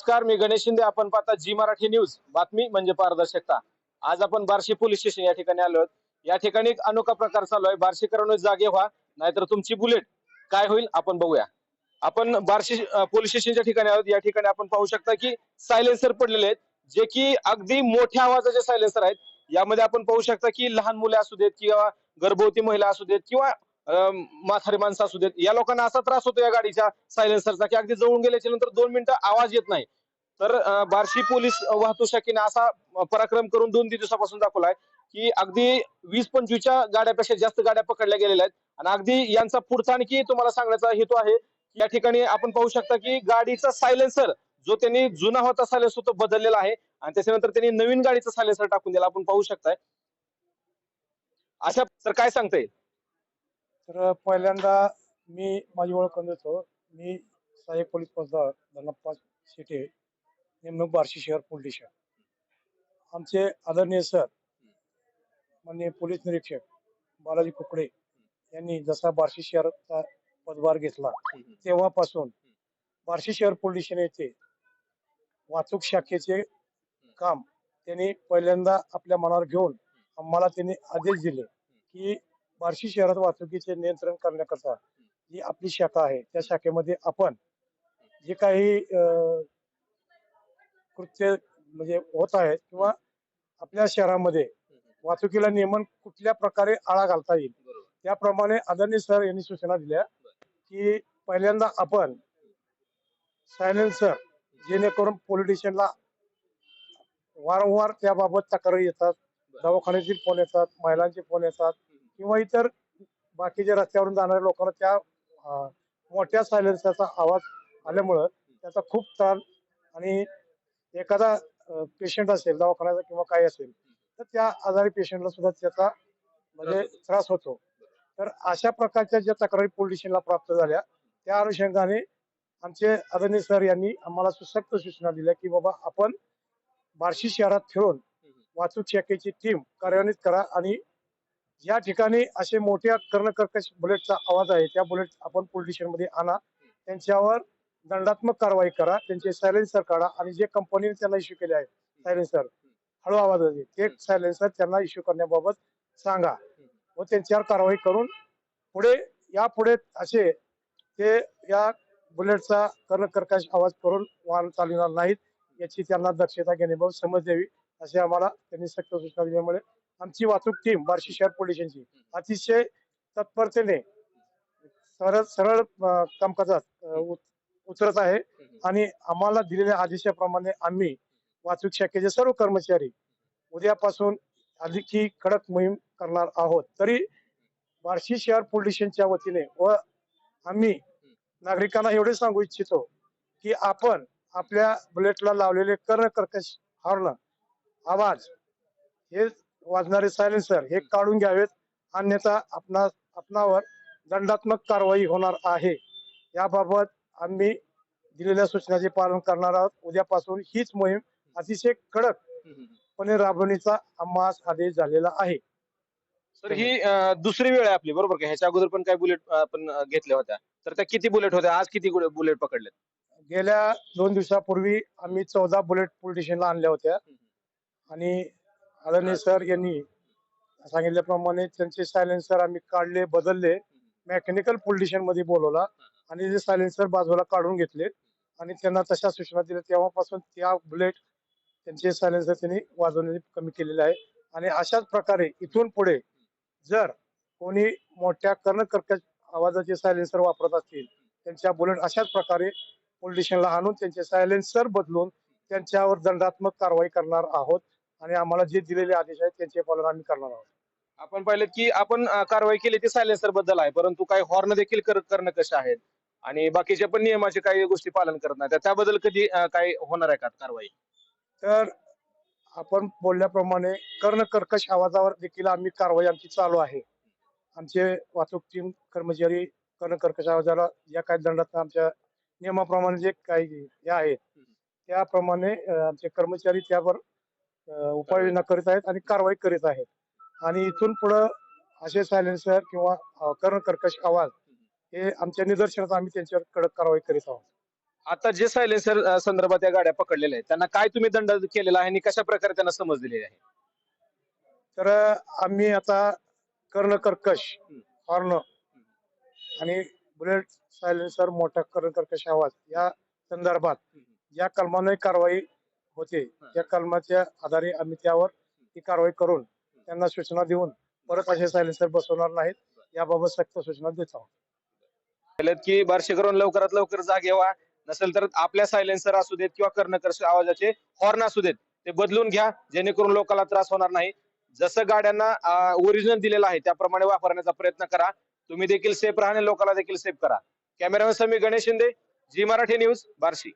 नमस्कार मी गणेश शिंदे. आपण पाहता जी मराठी न्यूज. बातमी म्हणजे पारदर्शकता. आज आपण बार्शी पोलीस स्टेशन या ठिकाणी आलो या ठिकाणी एक अनोखा प्रकार चालू आहे. बार्शीकरांनो जागे व्हा नाहीतर तुमची बुलेट काय होईल आपण बघूया. आपण बार्शी पोलीस स्टेशनच्या ठिकाणी आहोत. या ठिकाणी आपण पाहू शकता की सायलेन्सर पडलेले आहेत जे की अगदी मोठ्या आवाजाचे सायलेन्सर आहेत. यामध्ये आपण पाहू शकता की लहान मुले असू देत किंवा गर्भवती महिला असू देत किंवा म्हातारी माणसं असू देत. या लोकांना असा त्रास होतो या गाडीच्या सायलेन्सरचा की अगदी जवळून गेल्याच्यानंतर दोन मिनिटं आवाज येत नाही. तर बार्शी पोलीस वाहतूक शाखेने असा पराक्रम करून दोन तीन दिवसापासून दाखवलाय की अगदी वीस पंचवीसच्या गाड्यापेक्षा जास्त गाड्या पकडल्या गेलेल्या आहेत. आणि अगदी यांचा पुढचा आणखी तुम्हाला सांगण्याचा हेतू आहे या ठिकाणी आपण पाहू शकता की गाडीचा सायलेन्सर जो त्यांनी जुना होता सायलेन्सर तो बदललेला आहे. आणि त्याच्यानंतर त्यांनी नवीन गाडीचा सायलेन्सर टाकून दिला. आपण पाहू शकताय. अशा तर काय सांगता येईल? तर पहिल्यांदा मी माझी ओळख करून देतो. मी सहाय्यक पोलीस पदावर धनप्पा शेटे नेमणूक बार्शी शहर पोलीस स्टेशन. आमचे आदरणीय सर माननीय पोलीस निरीक्षक बालाजी कुकडे यांनी जसा बार्शी शहरचा पदभार घेतला तेव्हापासून बार्शी शहर पोलीस स्टेशन येथे वाहतूक शाखेचे काम त्यांनी पहिल्यांदा आपल्या मनावर घेऊन आम्हाला त्यांनी आदेश दिले की बार्शी शहरात वाहतुकीचे नियंत्रण करण्याकरता जी आपली शाखा आहे त्या शाखेमध्ये आपण जे काही कृत्य म्हणजे होत आहेत किंवा आपल्या शहरामध्ये वाहतुकीला नियमन कुठल्या प्रकारे आळा घालता येईल त्याप्रमाणे आदरणीय सर यांनी सूचना दिल्या की पहिल्यांदा आपण सायलेन्सर जेणेकरून पोलीस स्टेशनला वारंवार त्याबाबत तक्रारी येतात दवाखान्यातील फोन येतात महिलांचे फोन येतात किंवा इतर बाकीच्या रस्त्यावरून जाणाऱ्या लोकांना त्या मोठ्या सायलेन्सरचा आवाज आल्यामुळं त्याचा खूप त्रास आणि एखादा पेशंट असेल दवाखान्याचा किंवा काही असेल तर त्या आजारी पेशंटला सुद्धा त्याचा म्हणजे त्रास होतो. तर अशा प्रकारच्या ज्या तक्रारी पोलीस स्टेशनला प्राप्त झाल्या त्या अनुषंगाने आमचे अरण्य सर यांनी आम्हाला सुसक्त सूचना दिल्या की बाबा आपण बार्शी शहरात फिरून वाहतूक शाखेची टीम कार्यान्वित करा आणि या ठिकाणी असे मोठ्या कर्णकर्कश बुलेटचा आवाज आहे. त्या बुलेट आपण पोलीस स्टेशनमध्ये आणा. त्यांच्यावर दंडात्मक कारवाई करा. त्यांचे सायलेन्सर काढा. आणि जे कंपनीने त्यांना इश्यू केले आहे सायलेन्सर हळू आवाजाचे ते सायलेन्सर त्यांना इश्यू करण्याबाबत सांगा. व त्यांच्यावर कारवाई करून पुढे यापुढे असे ते या बुलेटचा कर्णकर्कश आवाज करून वाहन चालविणार नाहीत याची त्यांना दक्षता घेण्याबाबत समज द्यावी असे आम्हाला त्यांनी सक्त सूचना दिल्यामुळे आमची वाहतूक टीम बार्शी शहर पोलिसांची अतिशय तत्परतेने सरळ सरळ कामकाजात उत- उतरत आहे. आणि आम्हाला दिलेल्या आदेशाप्रमाणे आम्ही वाहतूक शाखेचे सर्व कर्मचारी उद्यापासून अधिकची कडक मोहीम करणार आहोत. तरी बार्शी शहर पोलिसांच्या वतीने व आम्ही नागरिकांना एवढे सांगू इच्छितो की आपण आपल्या बुलेटला लावलेले कर्ण कर्कश हॉर्न आवाज हे वाजणारे सायलेन्सर हे काढून घ्यावेत. अन्यथा आपणा आपणावर दंडात्मक कारवाई होणार आहे. याबाबत आम्ही दिलेल्या सूचनाचे पालन करणार आहोत. उद्यापासून हीच मोहीम अतिशय कडकपणे राबवण्याचा आम्हास आदेश झालेला आहे. तर ही दुसरी वेळ आहे आपली बरोबर का? ह्याच्या अगोदर पण काही बुलेट आपण घेतल्या होत्या. तर त्या किती बुलेट होत्या? आज किती बुलेट पकडलेत? गेल्या दोन दिवसापूर्वी आम्ही चौदा बुलेट पोलीस स्टेशनला आणल्या होत्या. आणि आदरणीय सर यांनी सांगितल्याप्रमाणे त्यांचे सायलेन्सर आम्ही काढले बदलले. मेकॅनिकल पोलीस स्टेशनमध्ये बोलवला आणि ते सायलेन्सर बाजूला काढून घेतले आणि त्यांना तशा सूचना दिल्या. तेव्हापासून त्या बुलेट त्यांचे सायलेन्सर त्यांनी वाजवणे कमी केलेले आहे. आणि अशाच प्रकारे इथून पुढे जर कोणी मोठ्या कर्णकर्कश आवाजाचे सायलेन्सर वापरत असतील त्यांच्या बुलेट अशाच प्रकारे पोलीस स्टेशनला आणून त्यांचे सायलेन्सर बदलून त्यांच्यावर दंडात्मक कारवाई करणार आहोत. आणि आम्हाला जे दिलेले आदेश आहेत त्यांचे पालन आम्ही करणार आहोत. आपण पाहिलं की आपण अं, कारवाई केली ती सायलेन्सरबद्दल आहे परंतु काही हॉर्न देखील कर- करणं कशा आहेत? आणि बाकीच्या पण नियमाचे काही गोष्टी पालन करत नाही तर त्याबद्दल कधी अं, काय होणार आहे का कारवाई? तर आपण बोलल्याप्रमाणे कर्णकर्कश आवाजावर देखील आम्ही कारवाई आमची चालू आहे. आमचे वाहतूक टीम कर्मचारी कर्णकर्कश आवाजाला या काही दंडात आमच्या नियमाप्रमाणे जे काही हे आहेत त्याप्रमाणे अं, आमचे कर्मचारी त्यावर उपाययोजना करीत आहेत आणि कारवाई करीत आहेत. आणि इथून पुढं असे सायलेन्सर किंवा अं, कर्णकर्कश आवाज हे आमच्या निदर्शनात आम्ही त्यांच्यावर कडक कारवाई करीत आहोत. आता जे सायलेन्सर संदर्भात या गाड्या पकडलेल्या आहेत त्यांना काय तुम्ही दंड केलेला आहे आणि कशा प्रकारे त्यांना समज दिलेली आहे? तर आम्ही आता कर्ण कर्कश हॉर्न आणि बुलेट सायलेन्सर मोठा कर्ण कर्कश आवाज या संदर्भात ज्या कलमाने कारवाई होते. त्या कलमाच्या आधारे आम्ही त्यावर ती कारवाई करून त्यांना सूचना देऊन परत असे सायलेन्सर बसवणार नाहीत. याबाबत सक्त सूचना देत आहोत. की बार्शीकरून लवकरात लवकर जागे व्हा नसेल तर आपल्या सायलेन्सर असू देत किंवा कर्णकर्ष आवाजाचे हॉर्न असू देत ते बदलून घ्या. जेणेकरून लोकांना त्रास होणार नाही. जसं गाड्यांना ओरिजिनल दिलेलं आहे त्याप्रमाणे वापरण्याचा प्रयत्न करा. तुम्ही देखील सेफ राहा आणि लोकांना देखील सेफ करा. Cameraman Sami Ganesh Shinde ji Marathi news Barshi.